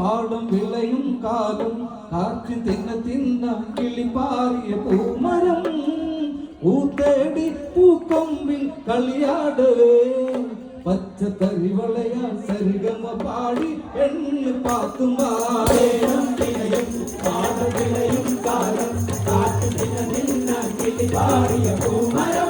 പാടം വിളയും കാലും കാറ്റ് തിന്ന തിന്ന കിളിപ്പാറിയ പൂമരം. ഊത്തേടി പൂക്കൊമ്പിൽ കളിയാടവേ പച്ച തരിവളയ സരിഗമ പാടി പെണ്ണ് പാത്തും പാടം വിളയും കാലം കാറ്റ് തിന്ന തിന്ന കിളിപ്പാറിയ പൂമരം.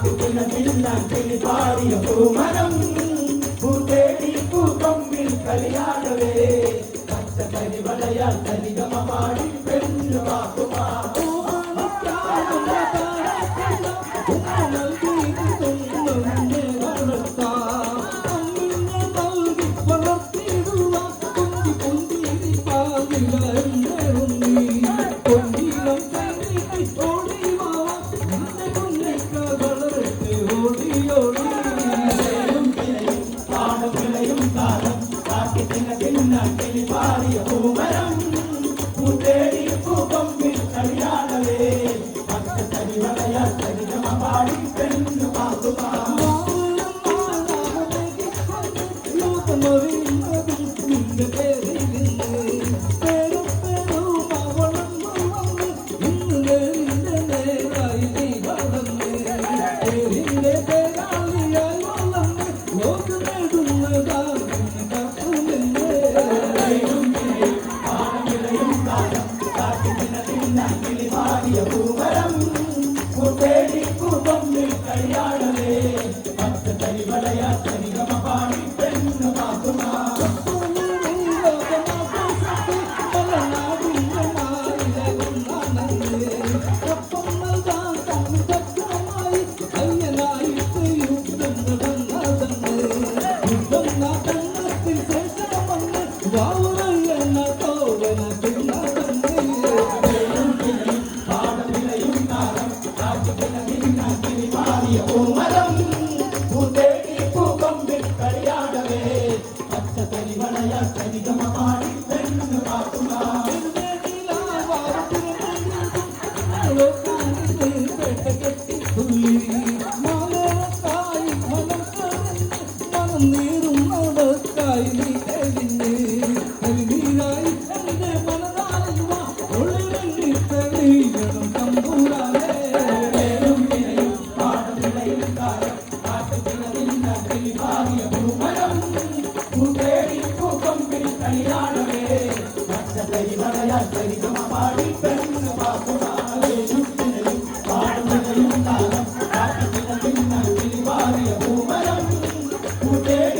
കാട്ടുകില തിന്നാൻ കിളിപാടിയ പൂമരം പൂത്തേടി പൂക്കൊമ്പിൽ കളിയാടവേ പച്ചക്കരി വളയാൽ സരിഗമ പാടി പെണ്ണു തിന്നാൻ കിളിപാടിയ പൂമരം പൂത്തേടി പൂക്കൊമ്പിൽ കളിയാടവേ പച്ചക്കറി വളയാൽ സരിഗമ പാടി പെണ്ണു പാക്കുമാ പൂത്തേടി കളിയാടവേ പച്ചക്കറി പൂത്തേടി പൂക്കൊമ്പിൽ കളിയാടവേ പച്ചക്കറി വളയാൽ സരിഗമ പാടി പെണ്ണു പാക്കുമാ day.